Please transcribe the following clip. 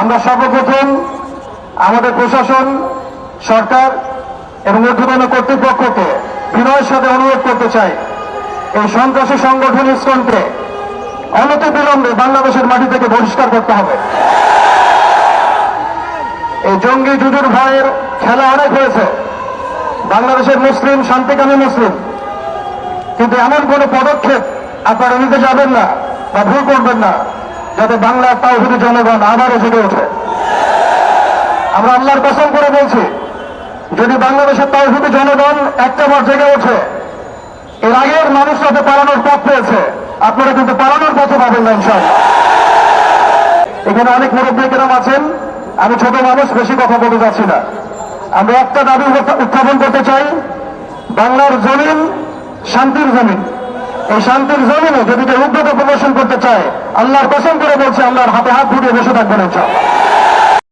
আমরা সর্বপ্রথম আমাদের প্রশাসন, সরকার এবং ঊর্ধ্বতন কর্তৃপক্ষকে বিনয়ের সাথে অনুরোধ করতে চাই। এই সন্ত্রাসী সংগঠন ইসকনকে অনতি বিলম্বে বাংলাদেশের মাটি থেকে বহিষ্কার করতে হবে। এই জঙ্গি জুজুর ভয়ের খেলা অনেক হয়েছে। বাংলাদেশের মুসলিম, শান্তিকামী মুসলিম। কিন্তু এমন কোন পদক্ষেপ আপনারা নিতে যাবেন না বা ভুল করবেন না। যাতে বাংলার তাওহিদি জনগণ আবারও জেগে ওঠে। আমরা আল্লাহর কসম করে বলছি, যদি বাংলাদেশের তাওহিদি জনগণ একটা বার জেগে ওঠে, এর আগের মানুষরা তো পালানোর পথ পেয়েছে, আপনারা কিন্তু পালানোর পথে পাবেন না, ইনশাআল্লাহ। এখানে অনেক মুরব্বী কেরাম আছেন, আমি ছোট মানুষ, বেশি কথা বলতে যাচ্ছি না। আমরা একটা দাবি উত্থাপন করতে চাই, বাংলার জমিন শান্তির জমিন। এই শান্তির জমিনে যদি কেউ উদ্যোগ প্রদর্শন করতে চায়, আল্লাহর পছন্দ করে বলছে, আমরা হাতে হাত ফুটিয়ে বসে থাকবেন ইনশাআল্লাহ।